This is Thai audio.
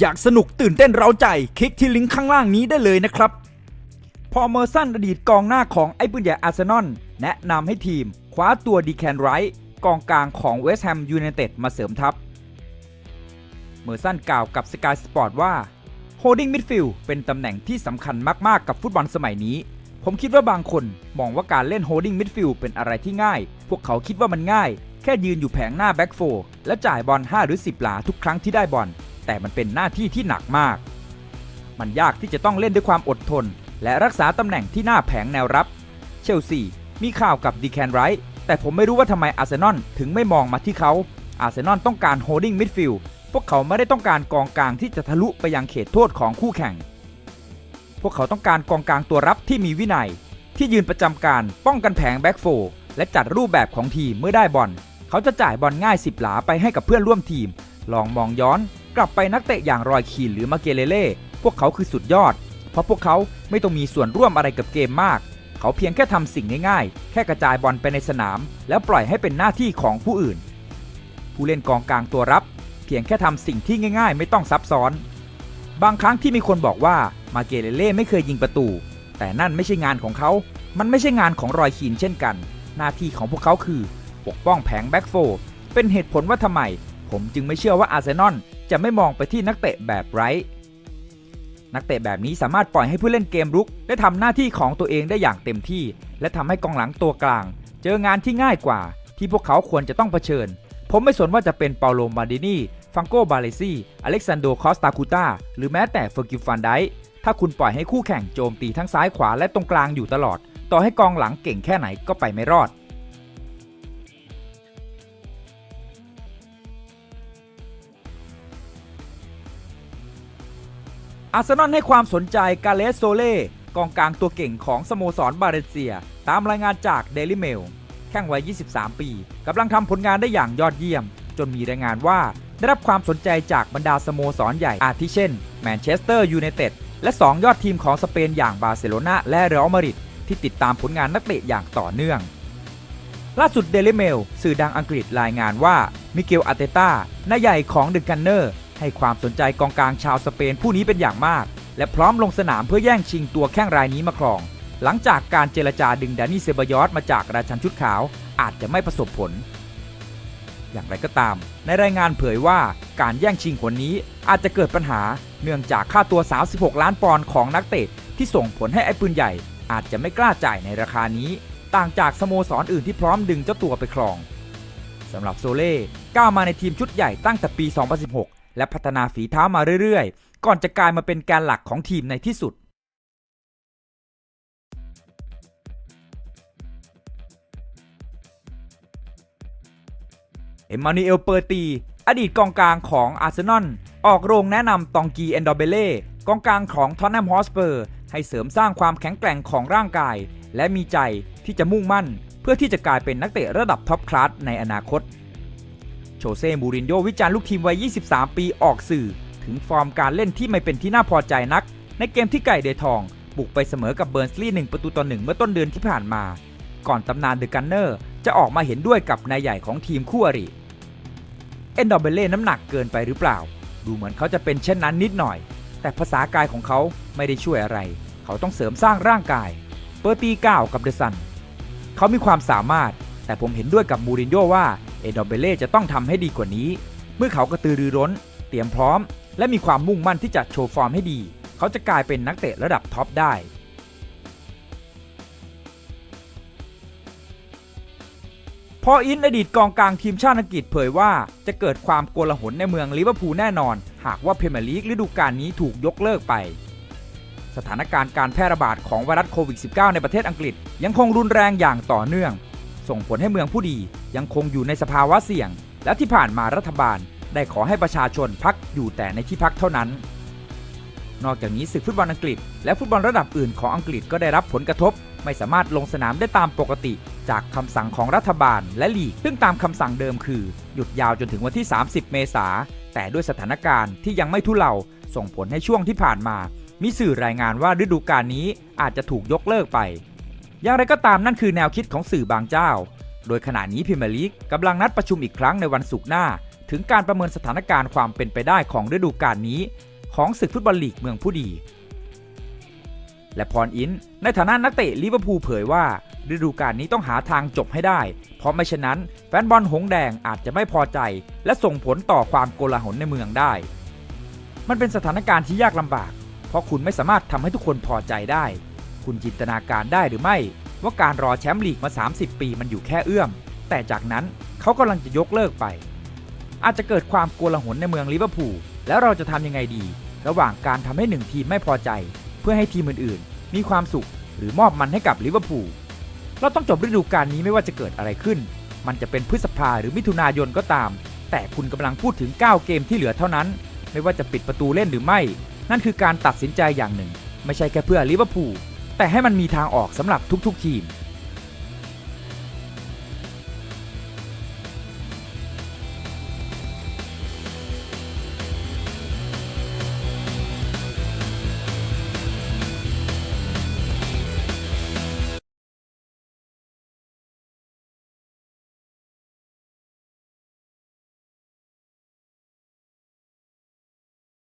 อยากสนุกตื่นเต้นเร้าใจ คลิกที่ลิงก์ข้างล่างนี้ได้เลยนะครับ พอเมอร์สันอดีตกองหน้าของไอ้ปืนใหญ่อาร์เซนอลแนะนำให้ทีม คว้าตัวดีแคนไรท์กองกลางของเวสต์แฮมยูไนเต็ดมาเสริมทัพ เมอร์สันกล่าวกับสกายสปอร์ตว่า Holding Midfield เป็นตำแหน่งที่สำคัญมาก ๆ กับฟุตบอลสมัยนี้ ผมคิดว่าบางคนมองว่าการเล่น Holding Midfield เป็นอะไรที่ง่าย พวกเขาคิดว่ามันง่าย แค่ยืนอยู่แผงหน้าแบ็กโฟและจ่ายบอล 5 หรือ 10 หลาทุกครั้งที่ได้บอล แต่มันเป็นหน้าที่ที่หนักมาก มันยากที่จะต้องเล่นด้วยความอดทน และรักษาตำแหน่งที่หน้าแผงแนวรับ เชลซีมีข่าวกับดีแคนไรท์แต่ผมไม่รู้ว่าทำไมอาร์เซนอลถึงไม่มองมาที่เขา อาร์เซนอลต้องการ holding midfield พวกเขาไม่ได้ต้องการกองกลางที่จะทะลุไปยังเขตโทษของคู่แข่ง พวกเขาต้องการกองกลางตัวรับที่มีวินัย ที่ยืนประจำการป้องกันแผงแบ็กโฟและจัดรูปแบบของทีมเมื่อได้บอล เขาจะจ่ายบอลง่าย10หลาไปให้กับเพื่อนร่วมทีม ลองมองย้อน กลับไปนักเตะอย่างรอยคีนหรือมาเกเลเล่พวกเขาคือสุดยอด เพราะพวกเขาไม่ต้องมีส่วนร่วมอะไรกับเกมมาก เขาเพียงแค่ทำสิ่งง่ายๆ แค่กระจายบอลไปในสนาม แล้วปล่อยให้เป็นหน้าที่ของผู้อื่น ผู้เล่นกองกลางตัวรับ เพียงแค่ทำสิ่งที่ง่าย ๆ ไม่ต้องซับซ้อน บางครั้งที่มีคนบอกว่ามาเกเลเล่ไม่เคยยิงประตู แต่นั่นไม่ใช่งานของเขา มันไม่ใช่งานของรอยคีนเช่นกัน หน้าที่ของพวกเขาคือ ปกป้องแผงแบ็กโฟร์เป็นเหตุผลว่าทำไม ผมจึงไม่เชื่อว่าอาร์เซนอล จะไม่มองไปที่นักเตะแบบไรท์นักเตะแบบนี้สามารถปล่อยให้ผู้เล่นเกมรุก ได้ทำหน้าที่ของตัวเองได้อย่างเต็มที่ และทำให้กองหลังตัวกลาง เจองานที่ง่ายกว่า ที่พวกเขาควรจะต้องเผชิญ ผมไม่สนว่าจะเป็นเปาโลมาดินีฟังโกบาเลซีอเล็กซานโดคอสตาคูตาหรือแม้แต่เฟอร์กิฟฟันไดถ้าคุณปล่อยให้คู่แข่งโจมตีทั้งซ้ายขวาและตรงกลางอยู่ตลอด ต่อให้กองหลังเก่งแค่ไหนก็ไปไม่รอด อาร์เซนอลให้ความสนใจกาเลสโซเล่กองกลางตัวเก่งของสโมสรบาเลเซีย ตามรายงานจากเดลิเมลแข้งวัย 23 ปีกำลังทำผลงานได้อย่างยอดเยี่ยม จนมีรายงานว่า ได้รับความสนใจจากบรรดาสโมสรใหญ่อาทิเช่นแมนเชสเตอร์ยูไนเต็ดและ 2 ยอดทีมของสเปนอย่างบาร์เซโลนาและเรอัลมาดริดที่ติดตามผลงานนักเตะอย่างต่อเนื่อง ล่าสุดเดลิเมลสื่อดังอังกฤษรายงานว่ามิเกลอารเตต้านายใหญ่ของเดอะกันเนอร์ ให้ความสนใจกองกลางชาวสเปนผู้นี้เป็นอย่างมาก และพร้อมลงสนามเพื่อแย่งชิงตัวแข้งรายนี้มาครอง หลังจากการเจรจาดึงดานี่เซบายอสมาจากราชันชุดขาวอาจจะไม่ประสบผล อย่างไรก็ตาม ในรายงานเผยว่าการแย่งชิงคนนี้อาจจะเกิดปัญหา เนื่องจากค่าตัว 36 ล้านปอนด์ของนักเตะที่ส่งผลให้ไอ้ปืนใหญ่ อาจจะไม่กล้าจ่ายในราคานี้ ต่างจากสโมสรออื่นที่พร้อมดึงเจ้าตัวไปครองสำหรับโซเล่ก้าวมาในทีมชุดใหญ่ตั้งแต่ปี 2016 และพัฒนาฝีเท้ามาเรื่อยๆ ก่อนจะกลายมาเป็นแกนหลักของทีมในที่สุดเอ็มมานูเอลเปอร์ตี อดีตกองกลางของอาร์เซนอลออกโรงแนะนำตองกีเอนดอเบเล่กองกลางของทอนแนมฮอสเปอร์ ให้เสริมสร้างความแข็งแกร่งของร่างกาย และมีใจที่จะมุ่งมั่น เพื่อที่จะกลายเป็นนักเตะระดับท็อปคลาสในอนาคต ชเซ่ มูรินโญ่วิจารณ์ลูกทีมวัย 23 ปีออกสื่อ ถึงฟอร์มการเล่นที่ไม่เป็นที่น่าพอใจนัก ในเกมที่ไก่เดทอง บุกไปเสมอกับเบิร์นสลีย์1ประตูต่อ1เมื่อต้นเดือนที่ผ่านมา ก่อนตำนานเดอะกันเนอร์จะออกมาเห็นด้วยกับนายใหญ่ของทีมคู่อริ เอนดอเบเล่น้ำหนักเกินไปหรือเปล่า ดูเหมือนเขาจะเป็นเช่นนั้นนิดหน่อย แต่ภาษากายของเขาไม่ได้ช่วยอะไร เขาต้องเสริมสร้างร่างกาย เปิดปีก้าวกับเดอะซันเขามีความสามารถ แต่ผมเห็นด้วยกับมูรินโญ่ว่า เอดอเบเล่จะต้องทำให้ดีกว่านี้ เมื่อเขากระตือรือร้น เตรียมพร้อม และมีความมุ่งมั่นที่จะโชว์ฟอร์มให้ดี เขาจะกลายเป็นนักเตะระดับท็อปได้พออินอดีตกองกลางทีมชาติอังกฤษเผยว่าจะเกิดความโกลาหลในเมืองลิเวอร์พูลแน่นอน หากว่าพรีเมียร์ลีกฤดูกาลนี้ถูกยกเลิกไป สถานการณ์การแพร่ระบาดของไวรัสโควิด -19 ในประเทศอังกฤษยังคงรุนแรงอย่างต่อเนื่อง ส่งผลให้เมืองผู้ดียังคงอยู่ในสภาวะเสี่ยง และที่ผ่านมารัฐบาลได้ขอให้ประชาชนพักอยู่แต่ในที่พักเท่านั้น นอกจากนี้ศึกฟุตบอลอังกฤษ และฟุตบอลระดับอื่นของอังกฤษก็ได้รับผลกระทบ ไม่สามารถลงสนามได้ตามปกติ จากคำสั่งของรัฐบาลและลีกซึ่งตามคำสั่งเดิมคือ หยุดยาวจนถึงวันที่ 30 เมษาแต่ด้วยสถานการณ์ที่ยังไม่ทุเลาส่งผลให้ช่วงที่ผ่านมา มีสื่อรายงานว่าฤดูกาลนี้อาจจะถูกยกเลิกไป อย่างไรก็ตามนั่นคือแนวคิดของสื่อบางเจ้า โดยขณะนี้พรีเมียร์ลีกกำลังนัดประชุมอีกครั้งในวันศุกร์หน้า ถึงการประเมินสถานการณ์ความเป็นไปได้ของฤดูกาลนี้ ของศึกฟุตบอลลีกเมืองผู้ดี และพรอินในฐานะนักเตะลิเวอร์พูลเผยว่า ฤดูกาลนี้ต้องหาทางจบให้ได้ เพราะไม่เช่นนั้นแฟนบอลหงแดงอาจจะไม่พอใจ และส่งผลต่อความโกลาหลในเมืองได้ มันเป็นสถานการณ์ที่ยากลำบาก เพราะคุณไม่สามารถทำให้ทุกคนพอใจได้ คุณจินตนาการได้หรือไม่ ว่าการรอแชมป์ลีกมา 30 ปีมันอยู่แค่เอื้อม แต่จากนั้นเขากำลังจะยกเลิกไป อาจจะเกิดความโกลาหลในเมืองลิเวอร์พูลแล้วเราจะทำยังไงดี ระหว่างการทำให้หนึ่งทีมไม่พอใจ เพื่อให้ทีมอื่นๆ มีความสุขหรือมอบมันให้กับลิเวอร์พูลเราต้องจบฤดูกาลนี้ไม่ว่าจะเกิดอะไรขึ้น มันจะเป็นพฤษภาหรือมิถุนายนก็ตาม แต่คุณกำลังพูดถึง 9 เกมที่เหลือเท่านั้น ไม่ว่าจะปิดประตูเล่นหรือไม่ นั่นคือการตัดสินใจอย่างหนึ่ง ไม่ใช่แค่เพื่อลิเวอร์พูล แต่ให้มันมีทางออกสำหรับทุกๆทีม